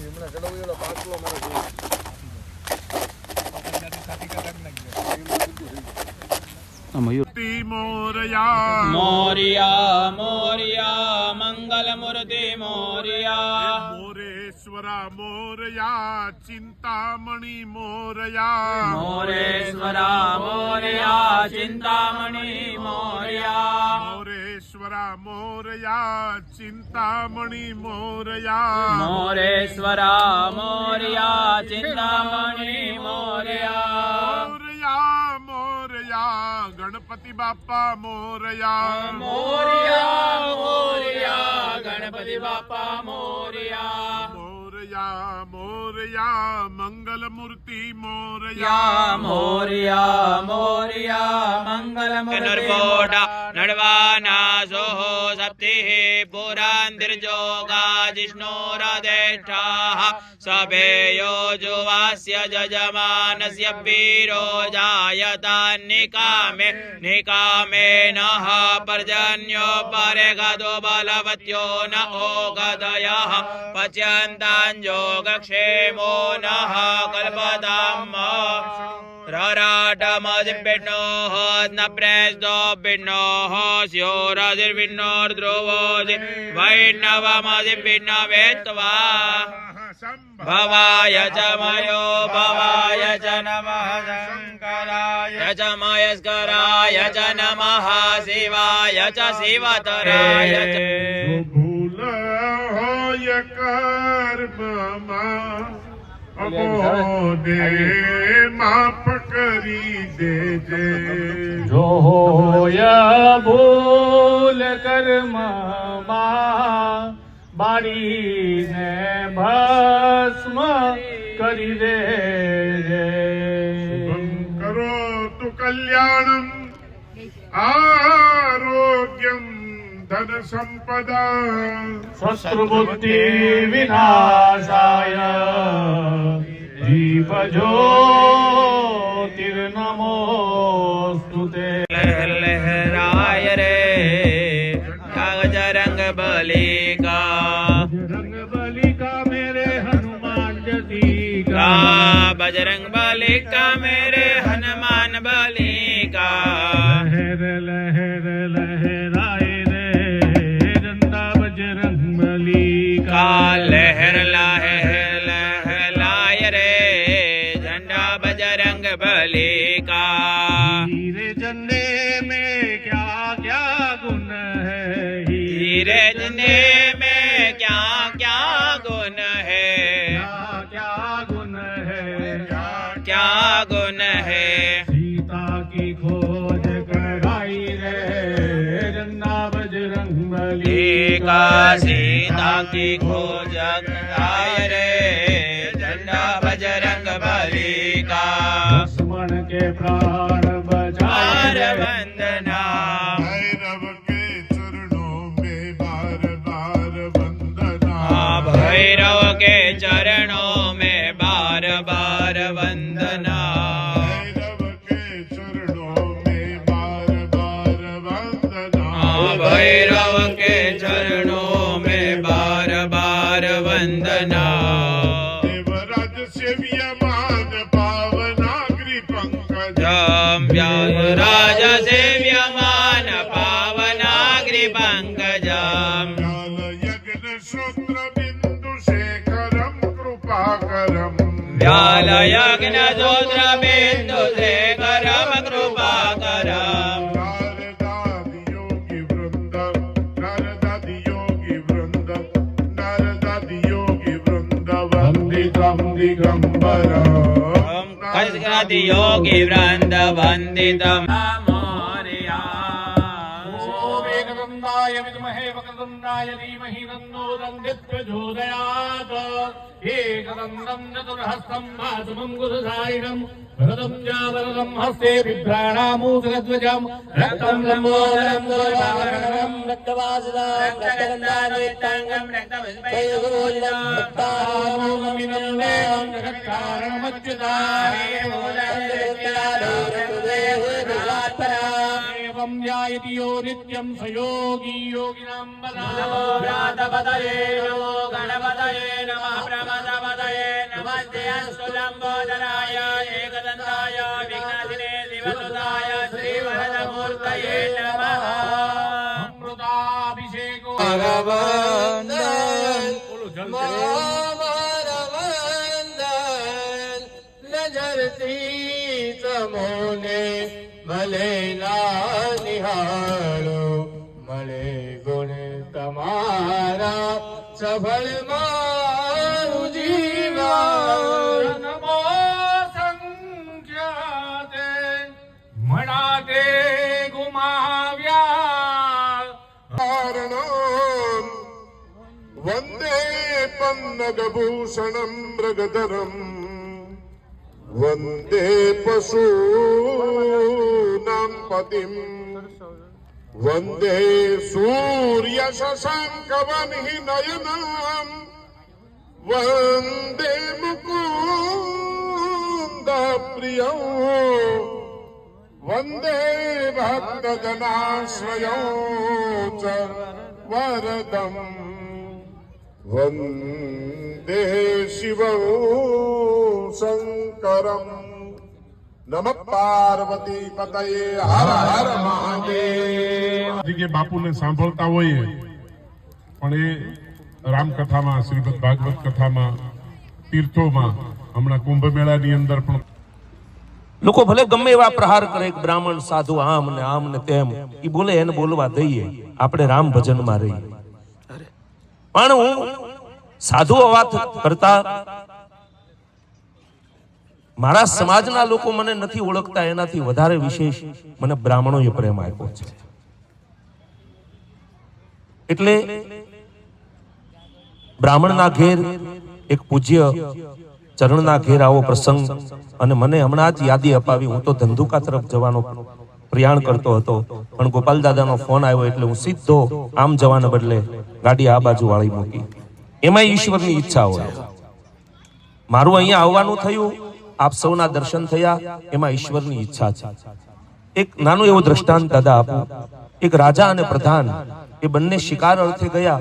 હમણાં ચડાવી ઓલા પાછલો મારે જોયું. મૂર્તિ મોરયા મોરિયા મોરિયા મંગલમૂર્તિ મોરિયા મોરેશ્વરા મોરયા ચિંતામણી મોરયા મોરેશ્વરા મોરિયા ચિંતામણી મોરિયા મોરેશ્વરા મોરયા ચિંતામણી મોરયા. મોરેશ્વરા મોરયા ચિંતામણી મોરયા. મોરયા મોરયા ગણપતિ બાપા મોરયા. મોરયા મોરયા ગણપતિ બાપા મોરયા. મોરયા મોરયા મંગલ મૂર્તિ મોરયા મોરિયા મોરિયા મંગલમૂર્તિ નરકોટા નડવાના સોહો સપ્તિઃ પુરાંતિર્જોગા જિષ્ણોરદેષ્ટાઃ સભેયો જુવાસ્ય જજમાનસ્ય વીરો જાયતા નિકામે નિકામે નઃ પર્જન્યો પરે ગદો બલવત્યો ન ઓગદયઃ પચ્યંતાંજોગક્ષેમો નઃ કલ્પતામ રરાટમજિપિણો ન પ્રેસ્તો પિણો સ્યોરજિર્વિણોર્દ્રોવોજિ भवाय च मयो भवाय ભવાય ચ નમઃ શંકરાય ચ મયસ્કરાય ચ નમઃ શિવાય ચ શિવતરાય ચ જો ભૂલ કરી દેજે જો હોયા ભૂલ કર્મમાં બાળીને ભસ્મ કરી દે. કરો તું કલ્યાણમ આરોગ્યમ ધન સંપદા શત્રુબુદ્ધિ વિનાશાય દીપ सीता की खोज आय रे झंडा बजरंग बली का दुश्मन के प्राण बार बचाए वंदना વંદના. દેવરાજ સેવ્ય મહાન પાવના ગ્રી પંકજ. વ્યાયરાજ સેવ્ય મહાન પાવના ગ્રી પંકજ યજ્ઞ સૂત્ર બિંદુ શેખરમ કૃપાકરમ. વ્યાલ યજ્ઞ સૂત્ર બિંદુ શેખ वंदितम दिगंबरम कस्करति योगी वृन्द वन्दितम् मोरया ओम एकदन्ताय विद्महे वक्रतुण्डाय धीमहि तन्नो दन्दिः प्रचोदयात् एकदन्तं चतुर्हस्तं भासमं गुरुधारिणं वरदं च वरदं हस्ते बिभ्राणामूसगध्वजं रक्तं लम्बोदरं दुर्वाहरणं रक्तवासदां रक्तगन्धानेत्राङ्गं रक्तविस्मयगुरोजितं भक्तामोगमिनं जगत्कारणमच्युताय तपम जायति यो नित्यं स योगी योगिनां नमो व्रातपदये नमो गणपतये नमः प्रमदपदये नमः जयस्तुलम्बोदराय एकदन्ताय विघ्नादिने दिवसुताय श्रीवरदमूर्तये नमः अमृताभिषेको मामरवन्दन् नजरति तमोने ભલે ના નિહાળો મળે ગુણ તમારા સફળ મારું જીવન નમો સંખ્યા મણા તે ગુમાવ્યા વંદે પન્નગભૂષણ મૃગધરમ વંદે પશુનામ પતિમ વંદે સૂર્ય શશંકવનિ નયનામ વંદે મુકુંદ પ્રિય વંદે ભક્તજનાશ્રય ચ વરદમ વંદે શિવ સંગ શંકરમ નમ પાર્વતી પતયે હર હર મહાદેવ કે બાપુને સાંભળતા હોઈએ પણ એ રામકથામાં શ્રીમદ ભાગવત કથામાં તીર્થોમાં હમણાં કુંભ મેળાની અંદર પણ લોકો ભલે ગમે એવા પ્રહાર કરે બ્રાહ્મણ સાધુ આમ ને આમ ને તેમ એ બોલે એને બોલવા દઈએ આપણે રામ ભજનમાં રહીએ. પણ હું સાધુ અવાજ કરતા મારા સમાજના લોકો મને નથી ઓળખતા, એનાથી વધારે વિશેષ મને બ્રાહ્મણોએ પ્રેમ આપ્યો છે. એટલે બ્રાહ્મણના ઘેર એક પૂજ્ય ચરણના ઘેર આવો પ્રસંગ અને મને હમણાં જ યાદી અપાવી. હું તો ધંધુકા તરફ જવાનો પ્રયાણ કરતો હતો, પણ ગોપાલ દાદાનો ફોન આવ્યો એટલે હું સીધો આમ જવાને બદલે ગાડી આ બાજુ વાળી મૂકી. એમાં ઈશ્વરની ઈચ્છા હોય. મારું અહીંયા આવવાનું થયું. આપ સૌના દર્શન થયા, એમાં ઈશ્વરની ઈચ્છા છે. એક નાનું એવું દ્રષ્ટાંત દાદા આપું. એક રાજા અને પ્રધાન, એ બંને શિકાર અર્થે ગયા.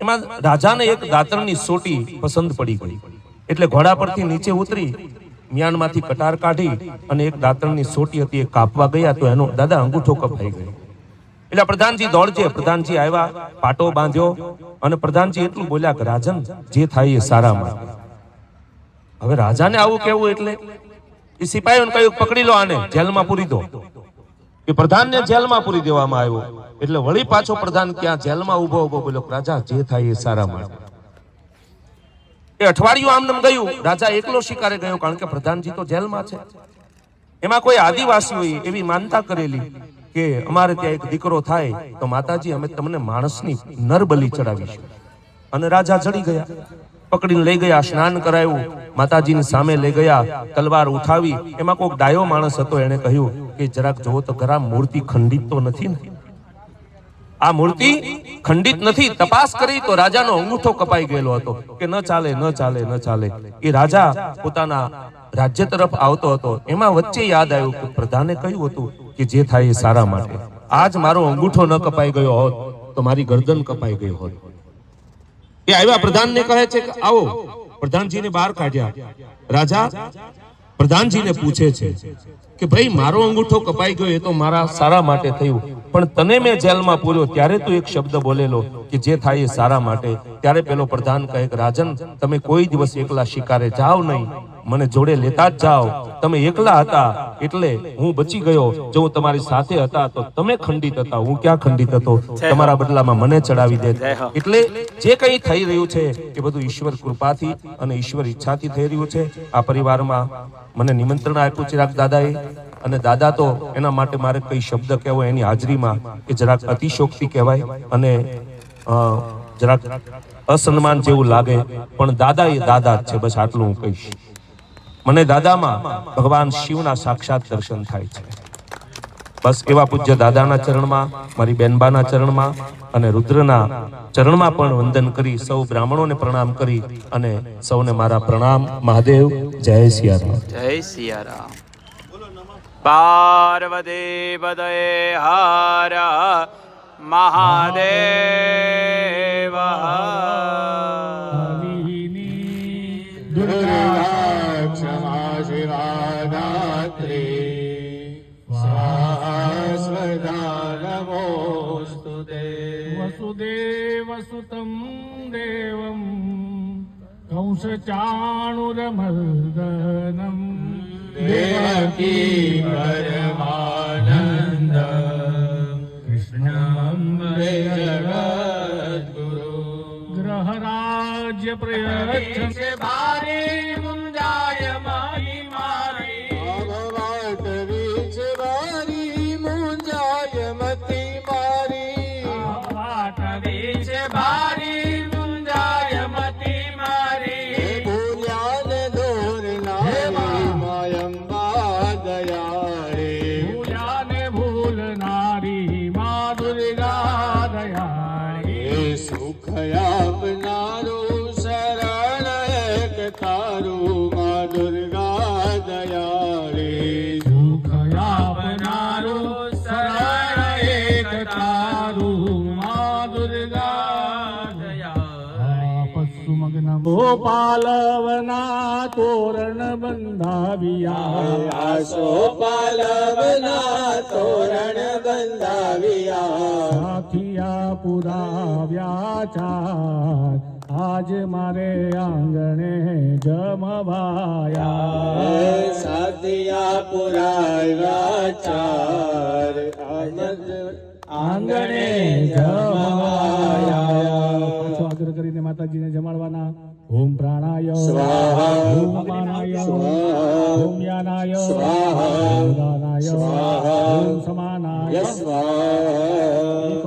એમાં રાજાને એક દાતરની સોટી પસંદ પડી ગઈ. એટલે ઘોડા પરથી નીચે ઉતરી મ્યાનમાંથી કટાર કાઢી અને એક દાતણની સોટી હતી એ કાપવા ગયા તો એનો દાદા અંગૂઠો કપાઈ ગયો. એટલે પ્રધાનજી દોડજે, પ્રધાનજી આવ્યા, પાટો બાંધ્યો અને પ્રધાનજી એટલું બોલ્યા કે, રાજન, જે થાય એ સારા માટે હવે રાજાને આવું કેવું એટલે એ સિપાહીઓને કહ્યું પકડી લો આને, જેલમાં પૂરી દો. એ પ્રધાનને જેલમાં પૂરી દેવામાં આવ્યો. એટલે વળી પાછો પ્રધાન ક્યાં જેલમાં ઊભો ઊભો બોલ્યો રાજા, જે થાય એ સારા માટે એ અઠવાડિયું આમનેમ ગયું. રાજા એકલો શિકારે ગયો કારણ કે પ્રધાનજી તો જેલમાં છે. એમાં કોઈ આદિવાસીઓએ એવી માનતા કરેલી કે અમારે ત્યાં એક દીકરો થાય તો માતાજી અમે તમને માણસની નર બલી ચડાવીશું. અને રાજા ચડી ગયા. પકડીને લઈ ગયા, સ્નાન કરાયું. માતાજીની સામે લઈ ગયા, તલવાર ઉઠાવી. એમાં કોઈક ડાયો માણસ હતો એને કહ્યું કે જરાક જોવો તો ખરા મૂર્તિ ખંડિત તો નથી ને? આ મૂર્તિ ખંડિત નથી, તપાસ કરી તો રાજાનો અંગૂઠો કપાઈ ગયેલો હતો કે ન ચાલે ન ચાલે ન ચાલે. એ રાજા પોતાના રાજ્ય તરફ આવતો હતો. એમાં વચ્ચે યાદ આવ્યું કે પ્રધાને કહ્યું હતું કે જે થાય એ સારા માટે. આજ મારો અંગૂઠો ન કપાઈ ગયો હોત તો મારી ગરદન કપાઈ ગઈ હોત. એ આવ્યા પ્રધાનને કહે છે કે આવો. પ્રધાનજીને બહાર કાઢ્યા. રાજા, પ્રધાનજીને પૂછે છે કે ભાઈ, મારો અંગૂઠો કપાઈ ગયો એ તો મારા સારા માટે થયું. પણ તને મેં જેલમાં પૂર્યો ત્યારે તું એક શબ્દ બોલેલો કે જે થાય એ સારા માટે. ત્યારે પેલો પ્રધાન કહે કે, રાજન, તમે કોઈ દિવસ એકલા શિકારે જાઓ નહીં. મને જોડે લેતા જ જાઓ. તમે એકલા હતા એટલે હું બચી ગયો. જો હું તમારી સાથે હતા તો તમે ખંડિત હતા. હું ક્યાં ખંડિત હતો? તમારા બદલામાં મને ચડાવી દે. એટલે જે કંઈ થઈ રહ્યું છે એ બધું ઈશ્વર કૃપાથી અને ઈશ્વર ઈચ્છાથી થઈ રહ્યું છે. આ પરિવારમાં મને નિમંત્રણ આપ્યું ચિરાગ દાદાએ. અને દાદા તો એના માટે મારે કઈ શબ્દ કહેવો એની હાજરીમાં કે જરાક અતિશોક્તિ કહેવાય અને જરાક અસન્માન જેવું લાગે. પણ દાદા એ દાદા જ છે બસ આટલું હું કહીશ. મને દાદામાં ભગવાન શિવના સાક્ષાત દર્શન થાય છે. બસ એવા પૂજ્ય દાદાના ચરણમાં, મારી બેનબાના ચરણમાં અને રુદ્રના ચરણમાં પણ વંદન કરી સૌ બ્રાહ્મણોને પ્રણામ કરી અને સૌને મારા પ્રણામ. મહાદેવ, જય સિયારામ. જય સિયારામ. પાર્વતી પદયે હર મહાદેવ नमोऽस्तु ते वसुदेवसुतं देवं कंसचाणुरमर्दनम् कृष्णगुरो ग्रहराज्य प्रयरच्छ सेवा સુખ આપનારું શરણ એક તારું મા દુર્ગા દયાળે. સુખ આપનારો શરણ એક તારું મા દુર્ગા પશુમગ્ન ગોપાલવના તોરણ બંધાવ્યા. આસો પાલવના તોરણ બંધાવ્યા. સાથિયા પુરાવ્યા ચાર આજ મારે આંગણે જમવાયા. સાધિયા પુરાવ્યા ચાર આંગણે જમવાયા. આગ્રહ કરીને માતાજીને જમાડવાના. ઓમ પ્રાણાય. સ્વાહા. ઓમ અપાનાય સ્વાહા. ઓમ યાનાય. સ્વાહા. ઓમ દાનાય સ્વાહા. ઓમ સમાનાય. એક